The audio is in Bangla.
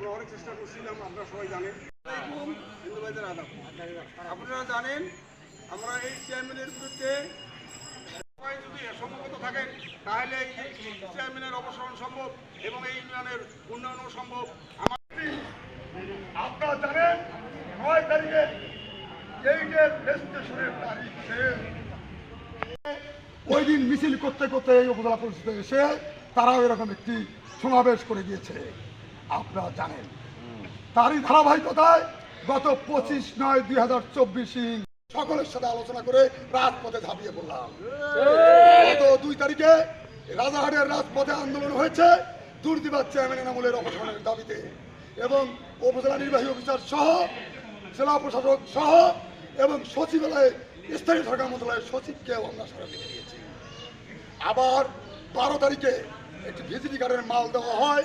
আমরা অনেক চেষ্টা করছিলাম, আপনারা সবাই জানেন। হিন্দু ভাইদের আদাব। আপনারা জানেন, আমরা এই চেয়ারম্যানের বিরুদ্ধে সবাই যদি সম্মত থাকেন, তাহলে এই চেয়ারম্যানের অপসারণ সম্ভব এবং এই ইউনিয়নের উন্নয়নও সম্ভব। আপনারা জানেন, নয় তারিখে এই যে রেজিস্ট্রেশনের ওই দিন মিছিল করতে করতে এই উপজেলা পরিষদে এসে তারাও এরকম একটি সমাবেশ করে গিয়েছে আপনারা জানেন। তারই ধারাবাহিকতায় গত পঁচিশ নয় দুই হাজার চব্বিশ সকলের সাথে আলোচনা করে রাজপথে ঝাঁপিয়ে পড়লাম। গত দুই তারিখে রাজাহাটের রাজপথে আন্দোলন হয়েছে দুর্দিবাদ চেয়ারম্যানের আমলের অপসারণের দাবিতে এবং উপজেলা নির্বাহী অফিসার সহ, জেলা প্রশাসক সহ এবং সচিবালয়ে স্থানীয় সরকার মন্ত্রণালয়ের সচিবকেও আমরা সারা দিয়েছি আবার বারো তারিখে একটি ভিজিটি কার্ডের মাল দেওয়া হয়।